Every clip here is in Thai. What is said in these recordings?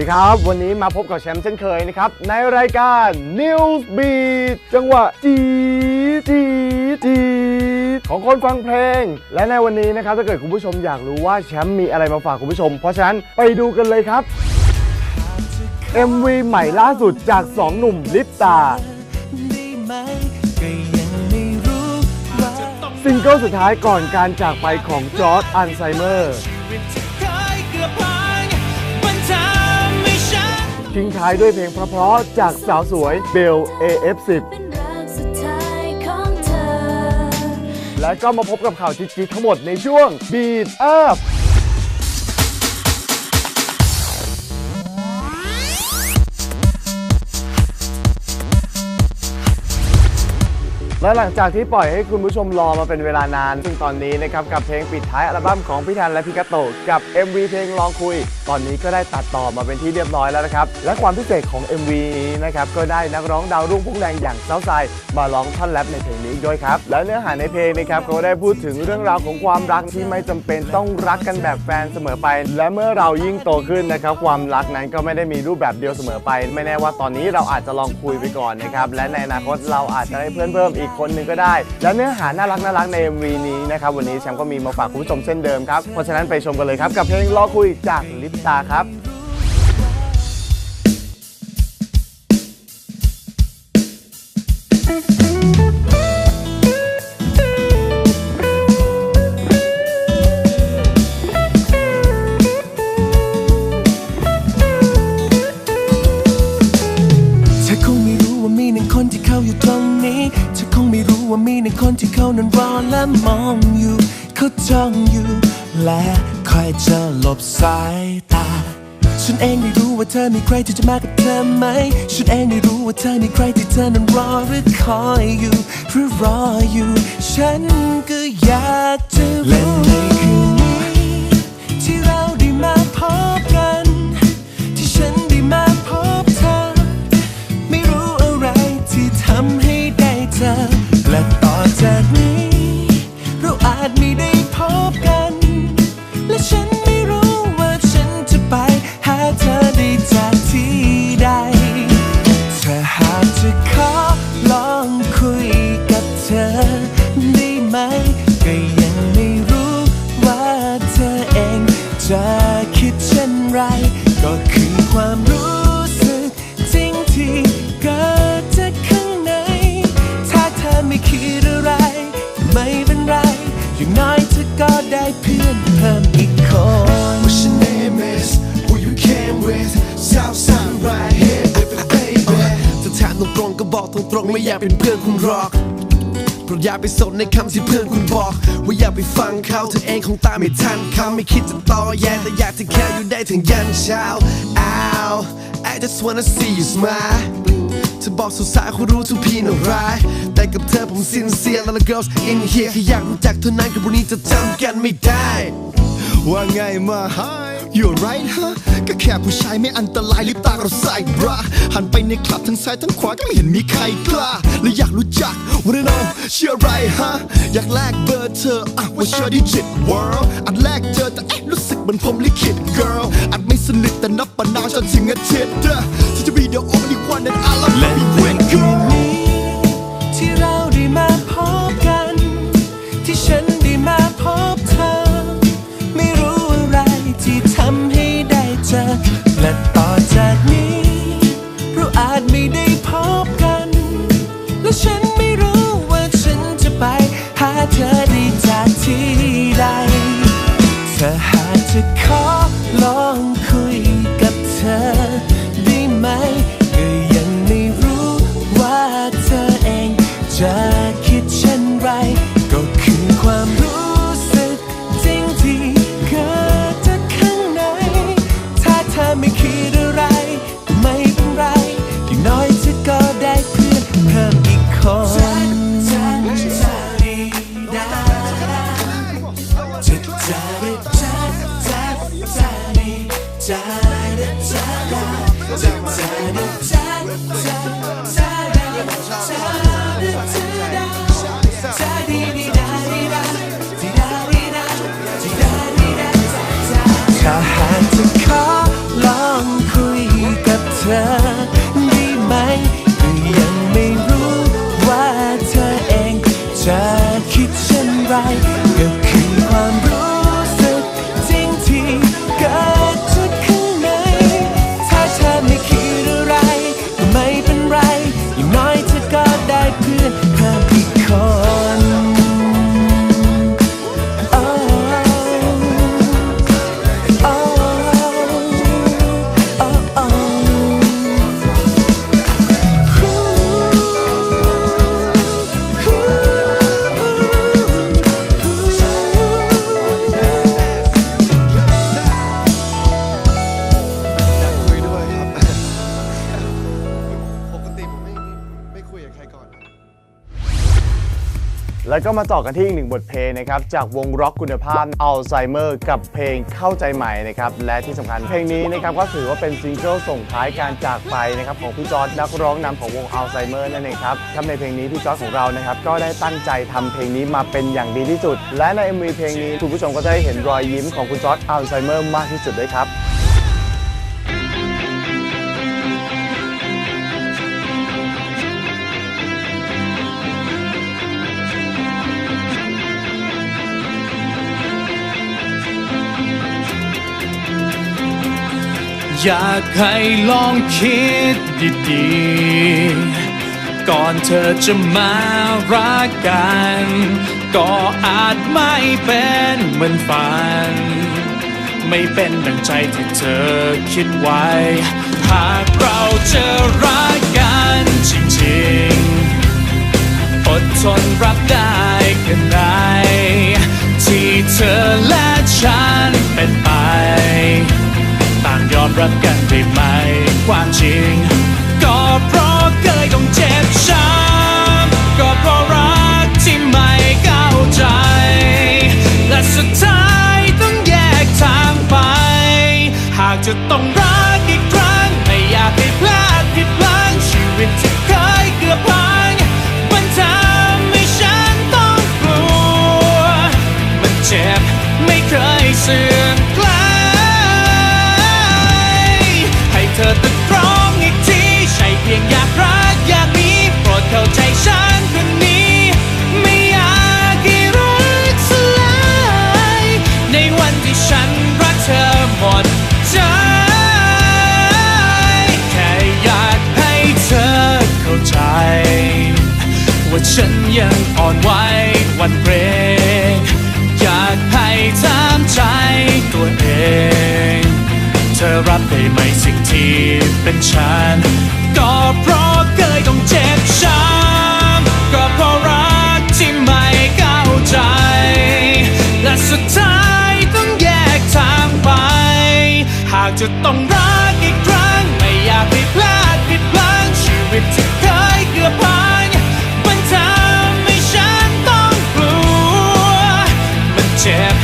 ดีครับ วันนี้มาพบกับแชมป์เช่นเคยนะครับ ในรายการ News Beat จังหวะจีจีจีของคนฟังเพลง และในวันนี้นะครับ ถ้าเกิดคุณผู้ชมอยากรู้ว่าแชมป์มีอะไรมาฝากคุณผู้ชม เพราะฉะนั้นไปดูกันเลยครับ MV ใหม่ล่าสุดจาก 2 หนุ่มลิปตาซิงเกิลสุดท้ายก่อนการจากไปของจอร์ดอัลไซเมอร์ ทิ้งท้ายด้วยเพลงเพราะๆจากสาวสวยเบล AF10 เป็นรักสุดท้ายของเธอและก็มาพบกับข่าวจิ๊ดๆทั้งหมดในช่วง Beat Up และหลังจากที่ปล่อยให้คุณผู้ชมรอมาเป็นเวลานาน ซึ่งตอนนี้นะครับกับเพลงปิดท้ายอัลบั้มของพี่ธันและพี่กาโตกับ MV เพลงลองคุย ตอนนี้ก็ได้ตัดต่อมาเป็นที่เรียบร้อยแล้วนะครับ และความพิเศษของ MV นี้นะครับก็ได้นักร้องดาวรุ่งพุ่งแรงอย่างเซาไซมาร้องท่อนแรปในเพลงนี้ด้วยครับ และเนื้อหาในเพลงนะครับเขาได้พูดถึงเรื่องราวของความรักที่ไม่จำเป็นต้องรักกันแบบแฟนเสมอไป และเมื่อเรายิ่งโตขึ้นนะครับความรักนั้นก็ไม่ได้มีรูปแบบเดียวเสมอไป ไม่แน่ว่าตอนนี้เราอาจจะลองคุยไปก่อนนะครับและในอนาคตเราอาจจะได้เพื่อนเพิ่มอีกคนหนึ่งก็ได้ และเนื้อหาน่ารักน่ารักใน MV นี้นะครับวันนี้แชมป์ก็มีมาฝากคุณผู้ชมเช่นเดิมครับเพราะฉะนั้นไปชมกันเลยครับกับเพลงรอคุยจากลิปตาครับายตา ฉันเองไม่รู้ว่าเธอมีใครที่จะมากับเธอไหม ฉันเองไม่รู้ว่าเธอมีใครที่เธอนั้นรอหรือคอยอยู่หรือรออยู่ ฉันก็อยากจะรู้ ได้เพื่อนเพิ่มอีกคน What's your name is Who you came with Southside right here baby baby จะถามตรงๆก็บอกตรงๆไม่อยากเป็นเพื่อนคุณหรอกเพราะอยากไปสนในคำที่เพื่อนคุณบอก ว่าอยากไปฟังเขาเธอเองคงตามไม่ทันเขาไม่คิดจะต่อแย่แต่อยากจะแค่อยู่ได้ถึงยันเช้า Ow I just wanna see you smile จะบอกสาวสายคุรู้ทุกพี่น่าร้ายแต่กับเธอผมสินเสียแล้ว girls in here แค่อยากรู้จักเท่านั้นกับวันนี้จะจำกันไม่ได้ ว่าไงมา You're right ฮะก็แค่ผู้ชายไม่อันตรายลิปตาเราใส่บราหันไปในคลับทั้งซ้ายทั้งขวาก็ไม่เห็นมีใครกล้าและอยากรู้จัก Wanna know เชื่อไรฮะอยากแลกเบอร์เธออะว่าเชื่อดิจิต world อันแรกเจอแต่เอ๊ะรู้สึกเหมือนผมลิขิต girl อันไม่สนิทแต่นับปนาวจนถึงอาทิตย์เด้อฉันจะ be the only one that I love และ be ใน with คืน girl ถ้าหากจะขอลองคุยกับเธอ แล้วก็มาต่อกันที่อีกหนึ่งบทเพลงนะครับ จากวงร็อกคุณภาพอัลไซเมอร์กับเพลงเข้าใจใหม่นะครับ และที่สำคัญเพลงนี้นะครับก็ถือว่าเป็นซิงเกิลส่งท้ายการจากไปนะครับของพี่จอร์ดนักร้องนำของวงอัลไซเมอร์นั่นเองครับครับในเพลงนี้พี่จอร์ดของเรานะครับก็ได้ตั้งใจทำเพลงนี้มาเป็นอย่างดีที่สุด และใน MV เพลงนี้คุณผู้ชมก็จะได้เห็นรอยยิ้มของคุณจอร์ดอัลไซเมอร์มากที่สุดด้วยครับ อยากให้ลองคิดดีๆ ก่อนเธอจะมารักกัน ก็อาจไม่เป็นเหมือนฝัน ไม่เป็นดังใจที่เธอคิดไว้ หากเราจะรักกันจริงๆ อดทนรับได้แค่ไหนที่เธอและฉันเป็นไป อมรับกันได้ไหมความจริง ก็เพราะเคยต้องเจ็บช้ำก็เพราะรักที่ไม่เข้าใจ และสุดท้ายต้องแยกทางไป หากจะต้องรัก ยังอ่อนไหววันเกรงอยากให้ถามใจตัวเอง เธอรับได้ไหมสิ่งที่เป็นฉัน ก็เพราะเคยต้องเจ็บช้ำก็เพราะรักที่ไม่เข้าใจ และสุดท้ายต้องแยกทางไป หากจะต้องรักอีกครั้ง ไม่อยากให้พลาดผิดพลั้งชีวิตที่ มั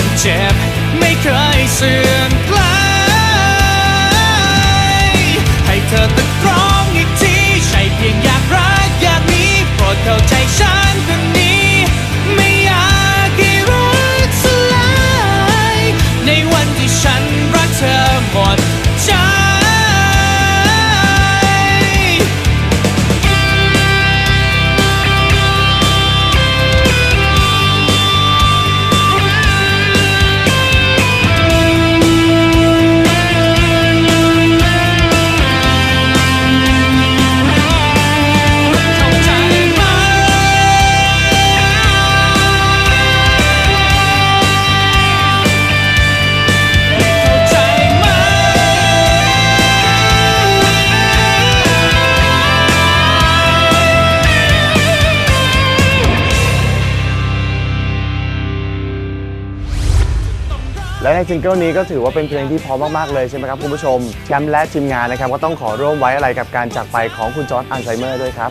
มันเจ็บ ไม่เคยเสื่อมคลาย ซิงเกิลนี้ก็ถือว่าเป็นเพลงที่เพอมากๆเลยใช่ไหมครับคุณผู้ชมแชมป์และทีมงานนะครับก็ต้องขอร่วมไว้อะไรกับการจากไปของคุณจอร์ดอัลไซเมอร์ด้วยครับ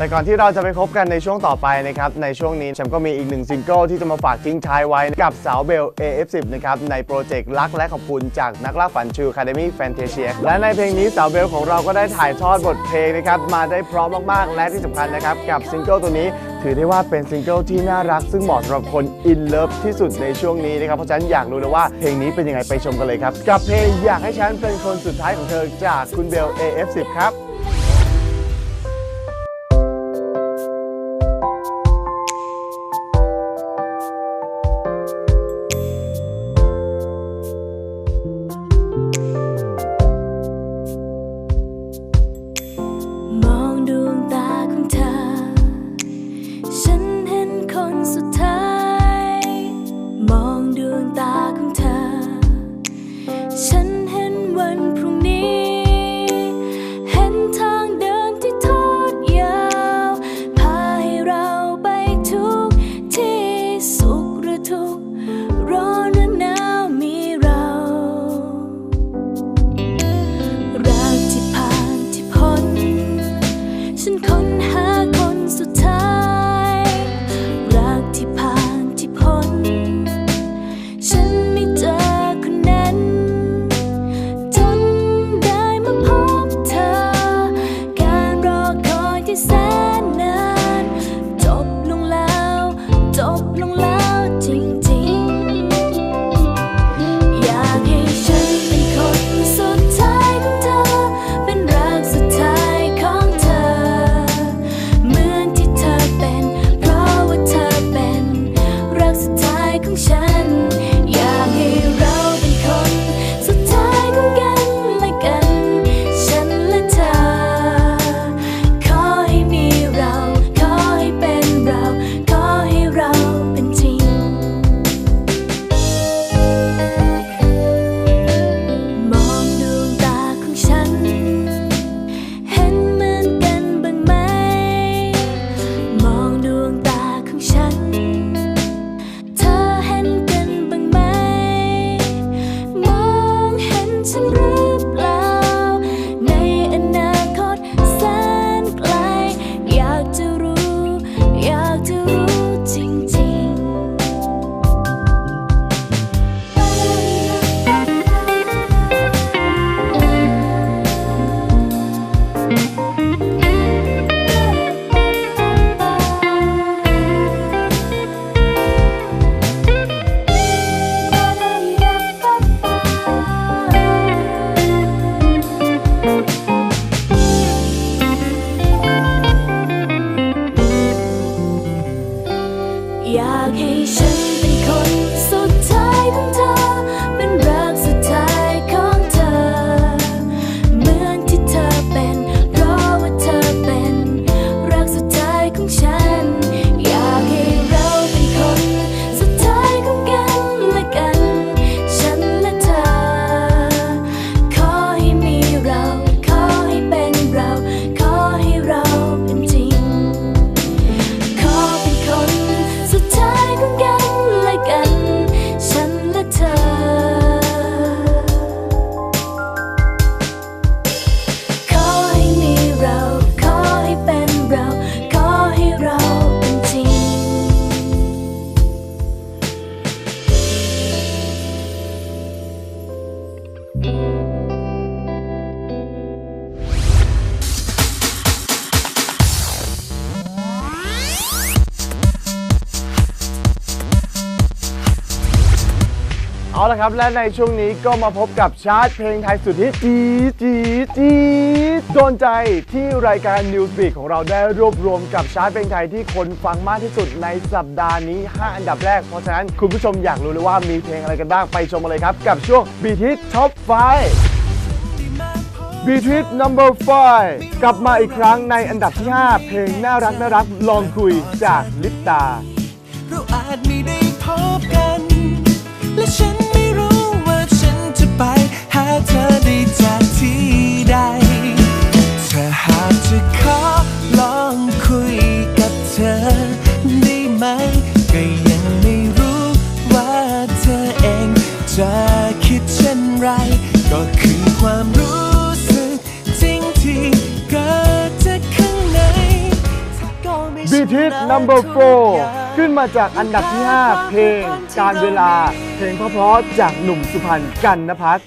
แต่ก่อนที่เราจะไปพบกันในช่วงต่อไปนะครับ ในช่วงนี้แชมป์ก็มีอีกหนึ่งซิงเกิลที่จะมาฝากทิ้งท้ายไว้ กับสาวเบล AF10 นะครับ ในโปรเจกต์รักและขอบคุณจากนักล่าฝันชูคาเดมี่แฟนเทเชียและในเพลงนี้สาวเบลของเราก็ได้ถ่ายทอดบทเพลงนะครับ มาได้พร้อมมากๆ และที่สำคัญนะครับ กับซิงเกิลตัวนี้ ถือได้ว่าเป็นซิงเกิลที่น่ารัก ซึ่งเหมาะสำหรับคนอินเลิฟที่สุดในช่วงนี้นะครับเพราะฉะนั้นอยากรู้เลยว่าเพลงนี้เป็นยังไงไปชมกันเลยครับกับเพลงอยากให้ฉันเป็นคนสุดท้ายของเธอจากคุณเบล AF10 ครับ เอาละครับ และในช่วงนี้ก็มาพบกับชาร์ตเพลงไทยสุดฮิตจีจีจีดโดนใจที่รายการ Newsbeat ของเราได้รวบรวมกับชาร์ตเพลงไทยที่คนฟังมากที่สุดในสัปดาห์นี้ 5 อันดับแรก เพราะฉะนั้นคุณผู้ชมอยากรู้เลยว่ามีเพลงอะไรกันบ้างไปชมกันเลยครับ กับช่วง Beat Hit Top 5 b e a t i t number 5กลับมาอีกครั้งในอันดับที่ 5 เพลงน่ารักน่ารักลองคุยจากลิปตา จากที่ใดถ้าหากจะขอลองคุยกับเธอได้ไหม ก็ยังไม่รู้ว่าเธอเองจะคิดเช่นไร ก็คือความรู้สึกจริงที่เกิดจากข้างในบีทิส number four ขึ้นมาจากอันดับที่ 5 เพลง การเวลา เพลงเพราะๆจากหนุ่มสุพรรณกันนพัฒน์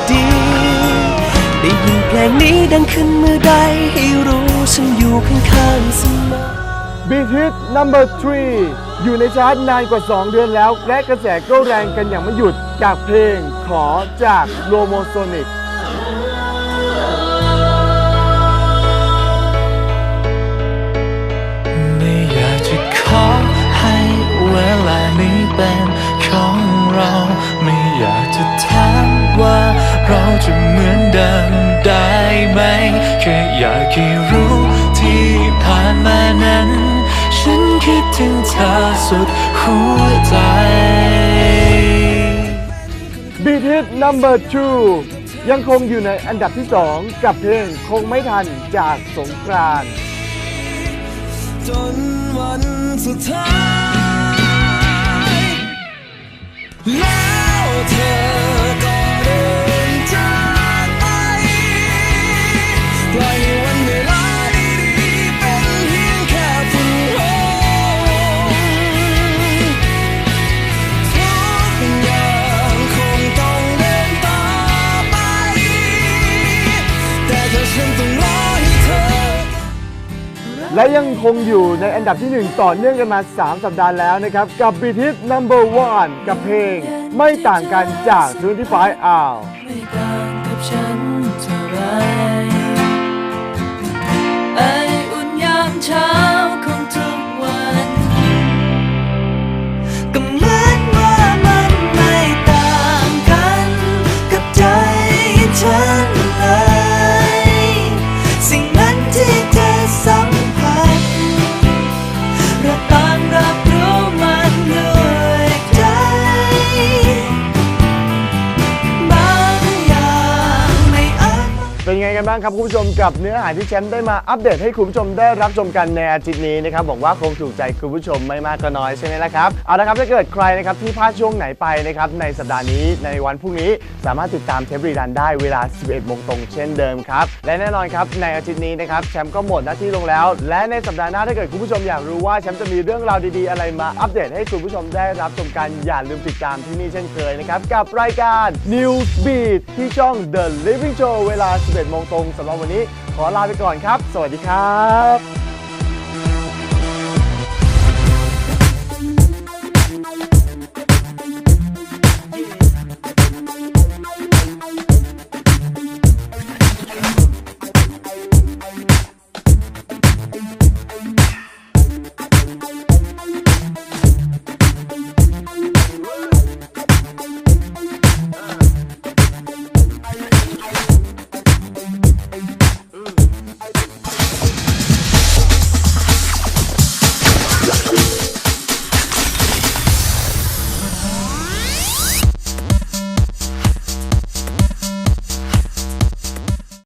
ยินเพลงนี้ดังขึ้นเมื่อใดให้รู้ฉันอยู่ข้างๆเสมอ b e a t Hit number 3 อยู่ในชาร์ตนานกว่า 2 เดือนแล้ว และกระแสก็แรงกันอย่างไม่หยุดจากเพลงขอจากโลโมโซนิกไม่อยากจะขอให้เวลานี้เป็นของเรา ไม่อยากจะถามว่าเราจะเหมือนเดิม ได้ไหม แค่อยากให้รู้ที่ผ่านมานั้น ฉันคิดถึงเธอสุดหัวใจ b e a t Hit number 2 ยังคงอยู่ในอันดับที่ 2 กับเพลงคงไม่ทันจากสงกรานต์จนวันสุดท้ายแล้วเธอ และยังคงอยู่ในอันดับที่ 1 ต่อเนื่องกันมา 3 สัปดาห์แล้วนะครับ กับ b e a t Hit number 1กับเพลง ไม่ต่างกันจาก25 hour ไม่ต่างกับฉันเท่าไรไออุ่นยามเช้า เป็นไงกันบ้างครับคุณผู้ชมกับเนื้อหาที่แชมป์ได้มาอัปเดตให้คุณผู้ชมได้รับชมกันในอาทิตย์นี้นะครับบอกว่าคงถูกใจคุณผู้ชมไม่มากก็น้อยใช่ไหมล่ะครับเอาละครับถ้าเกิดใครนะครับที่พลาดช่วงไหนไปนะครับในสัปดาห์นี้ในวันพรุ่งนี้สามารถติดตามเทปรีดันได้เวลา 11โมงตรงเช่นเดิมครับและแน่นอนครับในอาทิตย์นี้นะครับแชมป์ก็หมดหน้าที่ลงแล้ว และในสัปดาห์หน้าถ้าเกิดคุณผู้ชมอยากรู้ว่าแชมป์จะมีเรื่องราวดีๆ อะไรมาอัปเดตให้คุณผู้ชมได้รับชมกันอย่าลืมติดตามที่นี่เช่นเคยนะครับกับรายการ News Beat ที่ช่อง The Living Show เวลา11โมงตรงสำหรับวันนี้ขอลาไปก่อนครับ สวัสดีครับ